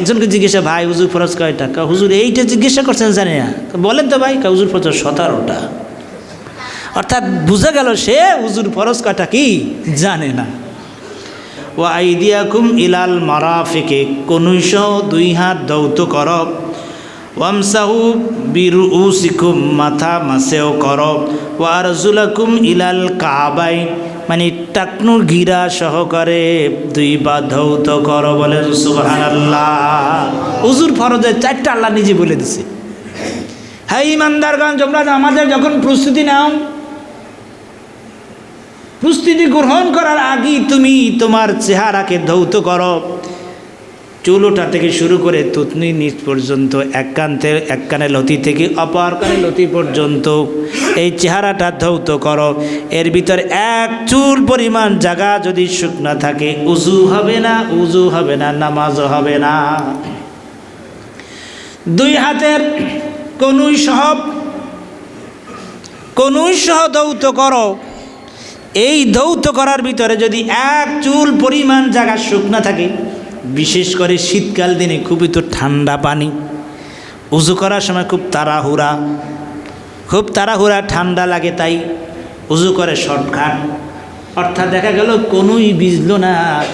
একজনকে জিজ্ঞাসা, ভাই, হুজুর ফরজ কয়টা? কা, হুজুর, এইটা জিজ্ঞাসা করছেন জানি না। বলেন তো ভাই। কা, হুজুর ফরজ সতেরোটা। অর্থাৎ বোঝা গেল সে হুজুর ফরজ কয়টা কি? জানে না। ও আইদিয়াকুম ইলাল মারাফিকে কনুইশ দুই হাত দৌত কর। ওয়ামসাহু বিরু উসিকুম মাথা মাসেও কর। ও আরজুলাকুম ইলাল কাবাই মানে টাকনু গিরা সহকারে দুই বা ধৌত কর বলে সুবাহান আল্লাহ হুজুর ফরজের চারটা আল্লাহ নিজে বলে দিছে। হ্যাঁ ইমানদারগঞ্জ তোমরা আমাদের যখন প্রস্তুতি নাও, প্রস্তুতি গ্রহণ করার আগেই তুমি তোমার চেহারাকে ধৌত করো। চুলোটা থেকে শুরু করে তুতনি নিচ পর্যন্ত, এক কান্তে এক কানে লতি থেকে অপর কানে লতি পর্যন্ত। এই চেহারাটা ধৌত করো। এর ভিতরে এক চুল পরিমাণ জায়গা যদি শুকনা থাকে, উজু হবে না, উজু হবে না নামাজও হবে না। দুই হাতের কনুই সহ কনুই সহ ধৌত করো। এই ধৌত করার ভিতরে যদি এক চুল পরিমাণ জায়গা শুকনা থাকে বিশেষ করে শীতকাল দিনে খুবই তো ঠান্ডা পানি। উজু করার সময় খুব তাড়াহুড়া। খুব তাড়াহুড়া, ঠান্ডা লাগে তাই উজু করে শর্টকাট। অর্থাৎ দেখা গেল কোনোই বিজলো না।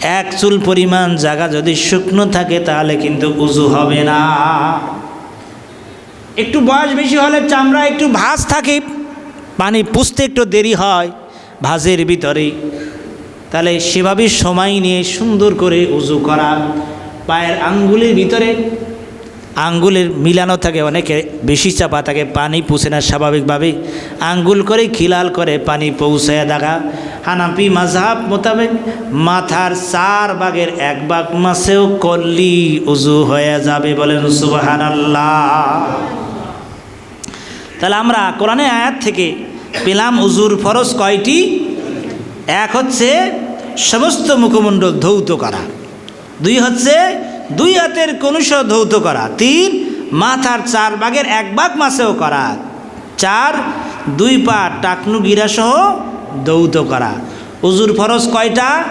এক চুল পরিমাণ জায়গা যদি শুকনো থাকে তাহলে কিন্তু উজু হবে না। একটু বয়স বেশি হলে চামড়া একটু ভাঁজ থাকে। পানি পুষতে একটু দেরি হয়। ভাজের ভিতরে তাহলে সেভাবে সময় নিয়ে সুন্দর করে উজু করা, পায়ের আঙ্গুলের ভিতরে আঙ্গুলের মিলানো থাকে, অনেকে বেশি চাপা থাকে, পানি পুষে না স্বাভাবিকভাবে। আঙ্গুল করে খিলাল করে পানি পৌঁছায় দেখা। হানাপি মাঝহাব মোতাবেক মাথার চার বাগের এক বাগ মাসেও করলি উজু হয়ে যাবে বলেন সুবাহান তাহলে আমরা কোরআনে আয়াত থেকে পেলাম উজুর ফরজ কয়টি? এক হচ্ছে সমস্ত মুখমণ্ডল ধৌত করা। দুই হচ্ছে দুই হাতের কনুষ ধৌত করা। তিন, মাথার চার বাঘের এক বাঘ মাসেও করা। চার, দুই পা টাকনু গিরাসহ দৌত করা। উজুর ফরজ কয়টা?